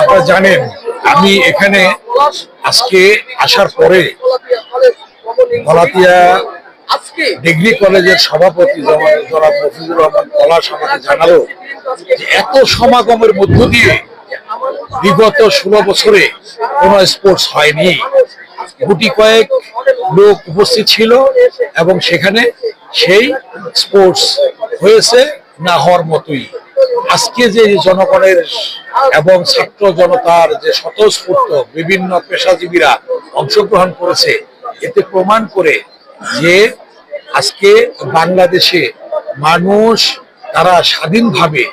আপনারা জানেন, আমি এখানে আজকে আসার পরে গলাতিয়া ডিগ্রি কলেজের সভাপতি আমাকে জানালো যে এত সমাগমের মধ্য দিয়ে বিগত ষোলো বছরে কোন স্পোর্টস হয়নি। গুটি কয়েক লোক উপস্থিত ছিল এবং সেখানে সেই স্পোর্টস হয়েছে না হওয়ার মতোই। আজকে যে জনগণের এবং ছাত্র জনতার যে স্বতঃস্ফূর্ত বিভিন্ন পেশাজীবীরা অংশগ্রহণ করেছে, এতে প্রমাণ করে যে আজকে বাংলাদেশে মানুষ তারা স্বাধীনভাবে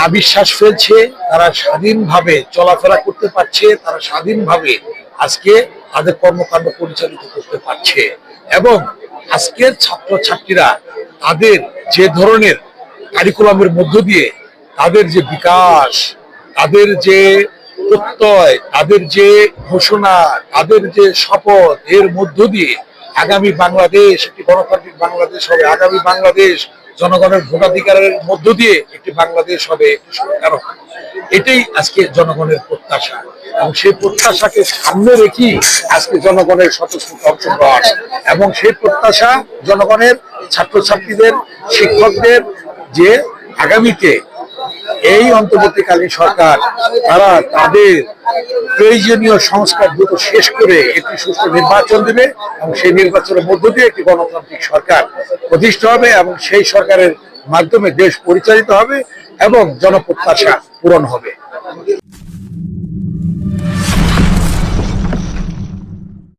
নাবিশ্বাস ফেলছে, তারা স্বাধীনভাবে চলাফেরা করতে পারছে, তারা স্বাধীনভাবে আজকে তাদের কর্মকাণ্ড পরিচালিত করতে পারছে। এবং আজকের ছাত্রছাত্রীরা তাদের যে ধরনের কারিকুলামের মধ্য দিয়ে তাদের যে বিকাশ, তাদের যে প্রত্যয়, তাদের যে ঘোষণা, তাদের যে শপথ, এর মধ্য দিয়ে আগামী বাংলাদেশ, একটি গণতান্ত্রিক বাংলাদেশ হবে। আগামী বাংলাদেশ জনগণের ভোটাধিকারের মধ্য দিয়ে একটি বাংলাদেশ হবে সরকার এটাই আজকে জনগণের প্রত্যাশা। এবং সেই প্রত্যাশাকে সামনে রেখেই আজকে জনগণের স্বতঃস্ফূর্ত অংশগ্রহণ। এবং সেই প্রত্যাশা জনগণের ছাত্রছাত্রীদের, শিক্ষকদের যে আগামীতে এই অন্তর্বর্তীকালীন সরকার, তারা তাদের প্রয়োজনীয় সংস্কার দ্রুত শেষ করে একটি সুস্থ নির্বাচন দেবে এবং সেই নির্বাচনের মধ্য দিয়ে একটি গণতান্ত্রিক সরকার প্রতিষ্ঠা হবে এবং সেই সরকারের মাধ্যমে দেশ পরিচালিত হবে এবং জনপ্রত্যাশা পূরণ হবে।